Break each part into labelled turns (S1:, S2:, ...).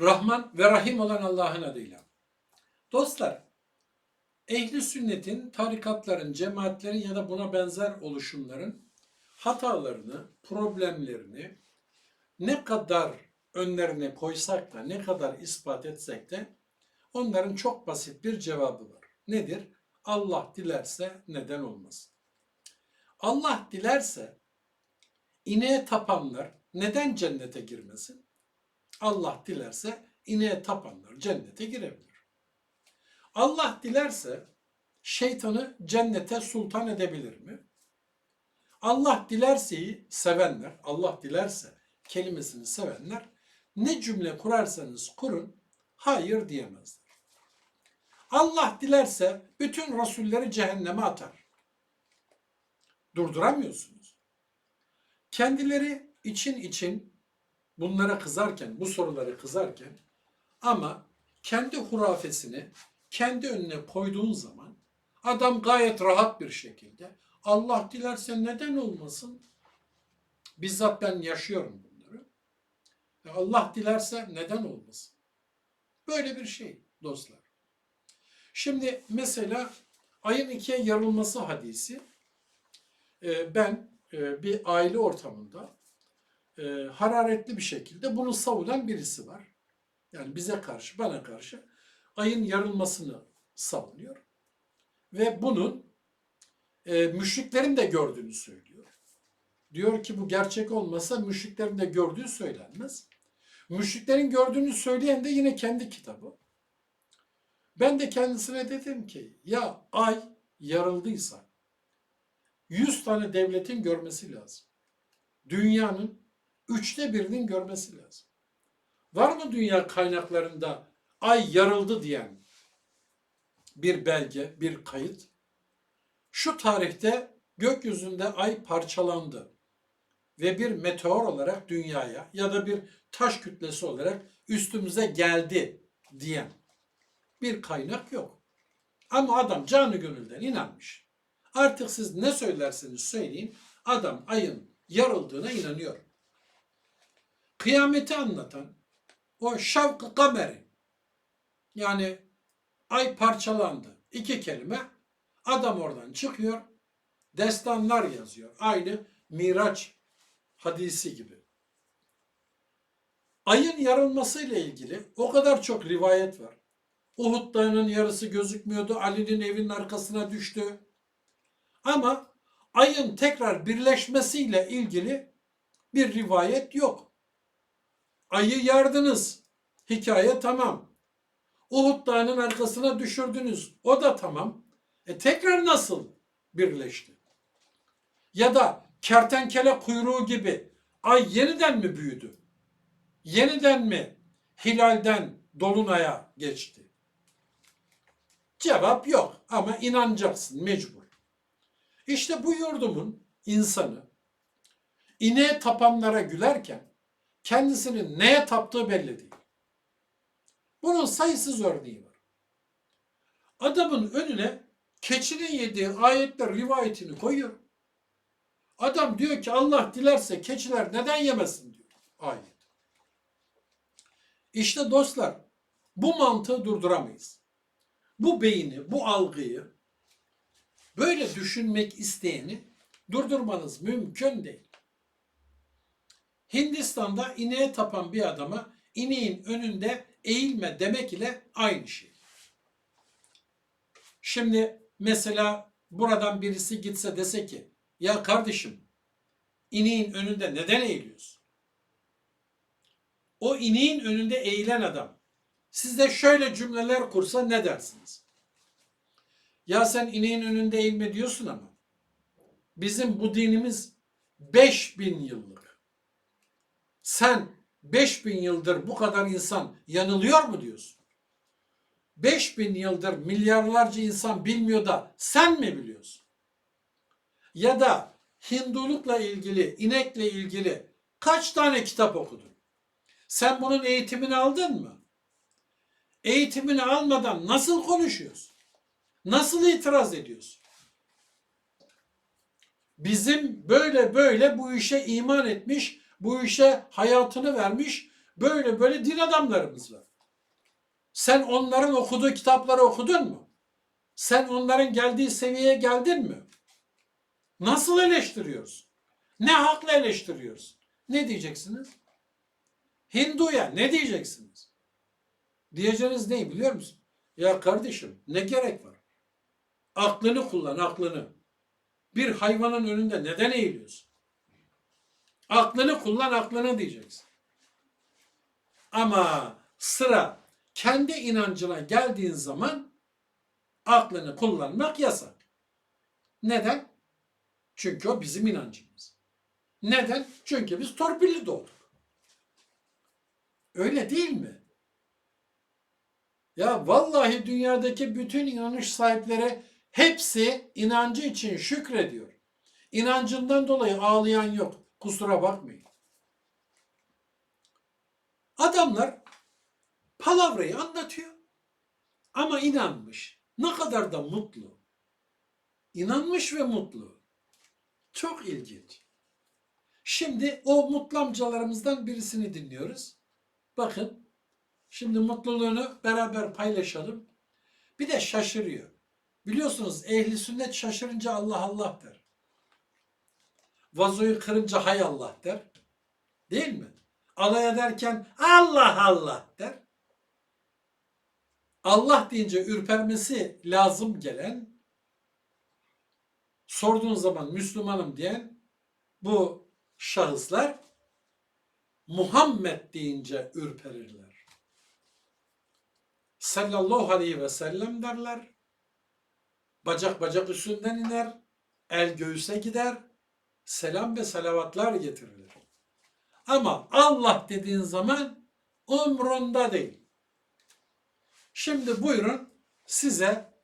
S1: Rahman ve Rahim olan Allah'ın adıyla. Dostlar, ehli sünnetin, tarikatların, cemaatlerin ya da buna benzer oluşumların hatalarını, problemlerini ne kadar önlerine koysak da, ne kadar ispat etsek de onların çok basit bir cevabı var. Nedir? Allah dilerse neden olmasın? Allah dilerse ineğe tapanlar neden cennete girmesin? Allah dilerse ineğe tapanlar cennete girebilir. Allah dilerse şeytanı cennete sultan edebilir mi? Allah dilerseyi sevenler, Allah dilerse kelimesini sevenler ne cümle kurarsanız kurun hayır diyemezler. Allah dilerse bütün rasulleri cehenneme atar. Durduramıyorsunuz. Kendileri için için bunlara kızarken, bu soruları kızarken ama kendi hurafesini kendi önüne koyduğun zaman adam gayet rahat bir şekilde Allah dilerse neden olmasın? Bizzat ben yaşıyorum bunları. Allah dilerse neden olmasın? Böyle bir şey dostlar. Şimdi mesela ayın ikiye yarılması hadisi ben bir aile ortamında e, hararetli bir şekilde bunu savunan birisi var. Yani bize karşı, bana karşı ayın yarılmasını savunuyor. Ve bunun e, müşriklerin de gördüğünü söylüyor. Diyor ki bu gerçek olmasa müşriklerin de gördüğü söylenmez. Müşriklerin gördüğünü söyleyen de yine kendi kitabı. Ben de kendisine dedim ki ya ay yarıldıysa 100 tane devletin görmesi lazım. Dünyanın üçte birinin görmesi lazım. Var mı dünya kaynaklarında ay yarıldı diyen bir belge, bir kayıt? Şu tarihte gökyüzünde ay parçalandı ve bir meteor olarak dünyaya ya da bir taş kütlesi olarak üstümüze geldi diyen bir kaynak yok. Ama adam canı gönülden inanmış. Artık siz ne söylerseniz söyleyin adam ayın yarıldığına inanıyor. Kıyameti anlatan o şavk-ı kameri yani ay parçalandı iki kelime adam oradan çıkıyor destanlar yazıyor. Aynı Miraç hadisi gibi. Ayın yarılmasıyla ilgili o kadar çok rivayet var. Uhud dağının yarısı gözükmüyordu. Ali'nin evinin arkasına düştü. Ama ayın tekrar birleşmesiyle ilgili bir rivayet yok. Ayı yardınız. Hikaye tamam. Uhud dağının arkasına düşürdünüz. O da tamam. E tekrar nasıl birleşti? Ya da kertenkele kuyruğu gibi ay yeniden mi büyüdü? Yeniden mi hilalden dolunaya geçti? Cevap yok ama inanacaksın mecbur. İşte bu yurdumun insanı ineğe tapanlara gülerken kendisinin neye taptığı belli değil. Bunun sayısız örneği var. Adamın önüne keçinin yediği ayetler rivayetini koyuyor. Adam diyor ki Allah dilerse keçiler neden yemesin diyor ayet. İşte dostlar bu mantığı durduramayız. Bu beyni, bu algıyı böyle düşünmek isteyeni durdurmanız mümkün değil. Hindistan'da ineğe tapan bir adama ineğin önünde eğilme demek ile aynı şey. Şimdi mesela buradan birisi gitse dese ki ya kardeşim ineğin önünde neden eğiliyorsun? O ineğin önünde eğilen adam sizde şöyle cümleler kursa ne dersiniz? Ya sen ineğin önünde eğilme diyorsun ama bizim bu dinimiz 5000 yıllık. Sen 5000 yıldır bu kadar insan yanılıyor mu diyorsun? 5000 yıldır milyarlarca insan bilmiyor da sen mi biliyorsun? Ya da Hindulukla ilgili, inekle ilgili kaç tane kitap okudun? Sen bunun eğitimini aldın mı? Eğitimini almadan nasıl konuşuyorsun? Nasıl itiraz ediyorsun? Bizim böyle böyle bu işe iman etmiş, bu işe hayatını vermiş, Böyle böyle din adamlarımız var. Sen onların okuduğu kitapları okudun mu? Sen onların geldiği seviyeye geldin mi? Nasıl eleştiriyorsun? Ne hakla eleştiriyorsun? Ne diyeceksiniz? Hindu'ya ne diyeceksiniz? Diyeceğiniz ne biliyor musun? Ya kardeşim ne gerek var? Aklını kullan aklını. Bir hayvanın önünde neden eğiliyorsun? Aklını kullan aklını diyeceksin. Ama sıra kendi inancına geldiğin zaman aklını kullanmak yasak. Neden? Çünkü o bizim inancımız. Neden? Çünkü biz torpilli doğduk. Öyle değil mi? Ya vallahi dünyadaki bütün inanış sahipleri hepsi inancı için şükrediyor. İnancından dolayı ağlayan yok. Kusura bakmayın. Adamlar palavrayı anlatıyor. Ama inanmış. Ne kadar da mutlu. İnanmış ve mutlu. Çok ilginç. Şimdi o mutlu amcalarımızdan birisini dinliyoruz. Bakın. Şimdi mutluluğunu beraber paylaşalım. Bir de şaşırıyor. Biliyorsunuz ehli sünnet şaşırınca Allah Allah der. Vazoyu kırınca hay Allah der. Değil mi? Alay ederken Allah Allah der. Allah deyince ürpermesi lazım gelen, sorduğun zaman Müslümanım diyen bu şahıslar Muhammed deyince ürperirler. Sallallahu aleyhi ve sellem derler. Bacak bacak üstünden iner, el göğüse gider, selam ve salavatlar getirilir. Ama Allah dediğin zaman umrunda değil. Şimdi buyurun size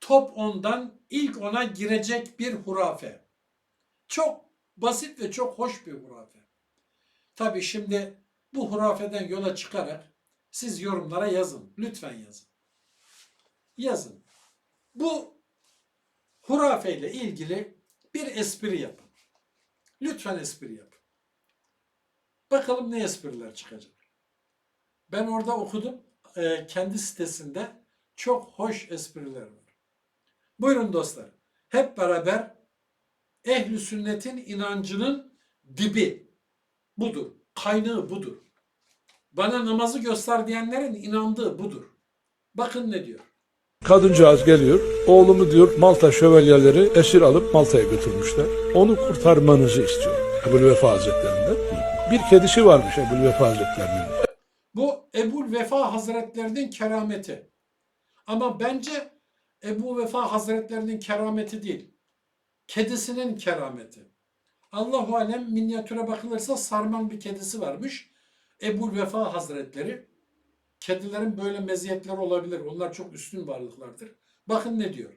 S1: top 10'dan ilk 10'a girecek bir hurafe. Çok basit ve çok hoş bir hurafe. Tabi şimdi bu hurafeden yola çıkarak siz yorumlara yazın. Lütfen yazın. Yazın. Bu hurafeyle ilgili bir espri yapın. Lütfen espri yapın. Bakalım ne espriler çıkacak. Ben orada okudum. Ee, kendi sitesinde çok hoş espriler var. Buyurun dostlar. Hep beraber ehli sünnetin inancının dibi budur. Kaynağı budur. Bana namazı göster diyenlerin inandığı budur. Bakın ne diyor.
S2: Kadıncağız geliyor. Oğlumu diyor Malta şövalyeleri esir alıp Malta'ya götürmüşler. Onu kurtarmanızı istiyor. Ebu Vefa Hazretlerinden. Bir kedisi varmış Ebu Vefa Hazretlerinin.
S1: Bu Ebu Vefa Hazretlerinin kerameti. Ama bence Ebu Vefa Hazretlerinin kerameti değil. Kedisinin kerameti. Allahu alem minyatüre bakılırsa sarman bir kedisi varmış. Ebu Vefa Hazretleri. Kedilerin böyle meziyetleri olabilir. Onlar çok üstün varlıklardır. Bakın ne diyor.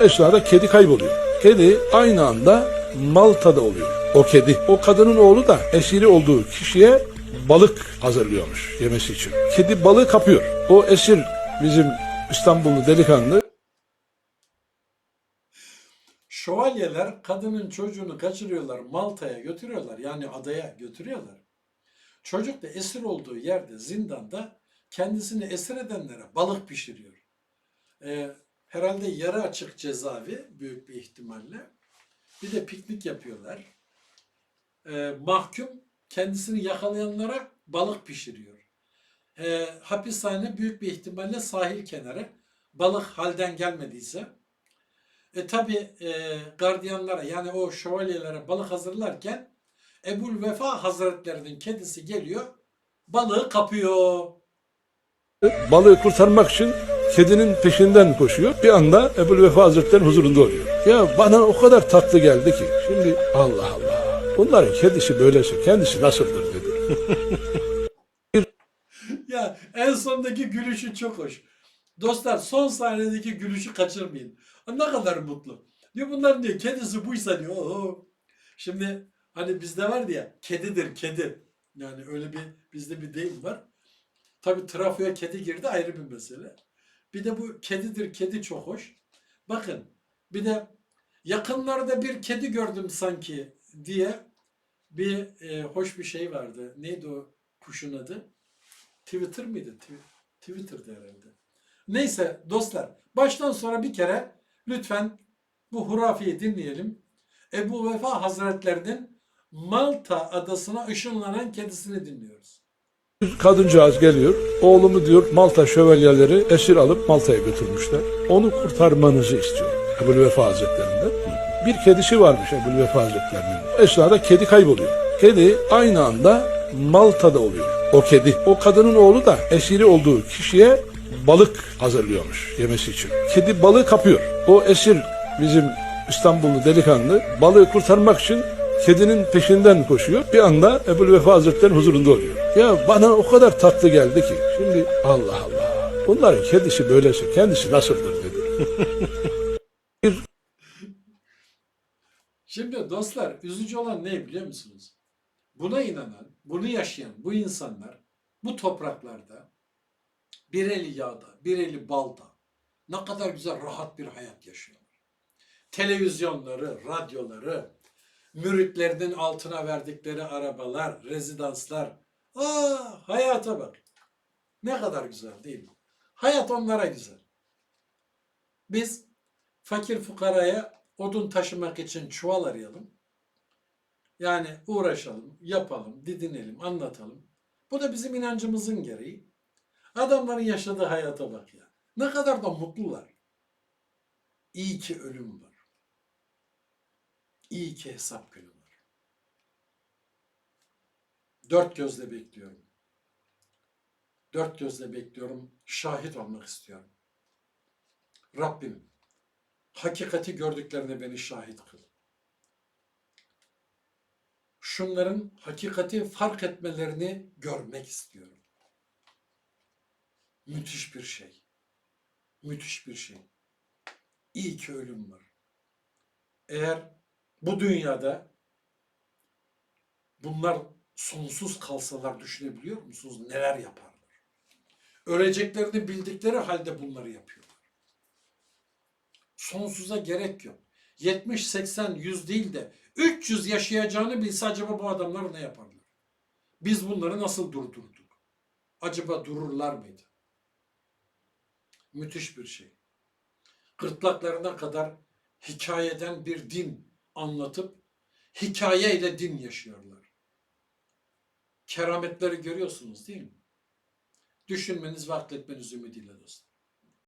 S2: Esrada kedi kayboluyor. Kedi aynı anda Malta'da oluyor. O kedi. O kadının oğlu da esiri olduğu kişiye balık hazırlıyormuş yemesi için. Kedi balığı kapıyor. O esir bizim İstanbullu delikanlı
S1: Şövalyeler kadının çocuğunu kaçırıyorlar, Malta'ya götürüyorlar. Yani adaya götürüyorlar. Çocuk da esir olduğu yerde, zindanda kendisini esir edenlere balık pişiriyor. Ee, herhalde yarı açık cezaevi büyük bir ihtimalle. Bir de piknik yapıyorlar. Ee, mahkum kendisini yakalayanlara balık pişiriyor. Ee, hapishane büyük bir ihtimalle sahil kenarı. Balık halden gelmediyse. E tabi e, gardiyanlara yani o şövalyelere balık hazırlarken Ebul Vefa Hazretlerinin kedisi geliyor balığı kapıyor.
S2: Balığı kurtarmak için kedinin peşinden koşuyor. Bir anda Ebu Vefa Hazretleri huzurunda oluyor. Ya bana o kadar tatlı geldi ki. Şimdi Allah Allah. Bunların kedisi böylese kendisi nasıldır dedi.
S1: Ya en sondaki gülüşü çok hoş. Dostlar son sahnedeki gülüşü kaçırmayın. Ne kadar mutlu. Diyor bunlar diyor kedisi buysa diyor. Oho. Şimdi hani bizde var ya kedidir kedi. Yani öyle bir bizde bir deyim var. Tabi trafoya kedi girdi ayrı bir mesele. Bir de bu kedidir kedi çok hoş. Bakın bir de yakınlarda bir kedi gördüm sanki diye bir e, hoş bir şey vardı. Neydi o kuşun adı? Twitter mıydı? Twi- Twitter'dı herhalde. Neyse dostlar baştan sonra bir kere lütfen bu hurafeyi dinleyelim. Ebu Vefa Hazretlerinin Malta adasına ışınlanan kedisini dinliyoruz.
S2: Kadıncağız geliyor. Oğlumu diyor Malta şövalyeleri esir alıp Malta'ya götürmüşler. Onu kurtarmanızı istiyor. Ebu Vefa Hazretlerinden. Bir kedisi varmış Ebu Vefa Hazretlerinin. Esnada kedi kayboluyor. Kedi aynı anda Malta'da oluyor. O kedi. O kadının oğlu da esiri olduğu kişiye balık hazırlıyormuş yemesi için. Kedi balığı kapıyor. O esir bizim İstanbullu delikanlı balığı kurtarmak için kedinin peşinden koşuyor. Bir anda Ebu Vefa Hazretleri'nin huzurunda oluyor. Ya bana o kadar tatlı geldi ki. Şimdi Allah Allah. Bunların kedisi böylese kendisi nasıldır dedi.
S1: Şimdi dostlar üzücü olan ne biliyor musunuz? Buna inanan, bunu yaşayan bu insanlar bu topraklarda bir eli yağda, bir eli balda ne kadar güzel rahat bir hayat yaşıyorlar. Televizyonları, radyoları, müritlerinin altına verdikleri arabalar, rezidanslar. Aa, hayata bak. Ne kadar güzel değil mi? Hayat onlara güzel. Biz fakir fukaraya odun taşımak için çuval arayalım. Yani uğraşalım, yapalım, didinelim, anlatalım. Bu da bizim inancımızın gereği. Adamların yaşadığı hayata bak ya. Ne kadar da mutlular. İyi ki ölüm var. İyi ki hesap günü var. Dört gözle bekliyorum. Dört gözle bekliyorum. Şahit olmak istiyorum. Rabbim hakikati gördüklerine beni şahit kıl. Şunların hakikati fark etmelerini görmek istiyorum. Müthiş bir şey. Müthiş bir şey. İyi ki ölüm var. Eğer bu dünyada bunlar sonsuz kalsalar düşünebiliyor musunuz neler yaparlar? Öleceklerini bildikleri halde bunları yapıyorlar. Sonsuza gerek yok. 70, 80, 100 değil de 300 yaşayacağını bilse acaba bu adamlar ne yaparlar? Biz bunları nasıl durdurduk? Acaba dururlar mıydı? Müthiş bir şey. Gırtlaklarına kadar hikayeden bir din anlatıp hikayeyle din yaşıyorlar. Kerametleri görüyorsunuz değil mi? Düşünmeniz ve akletmeniz ümidiyle dostlar.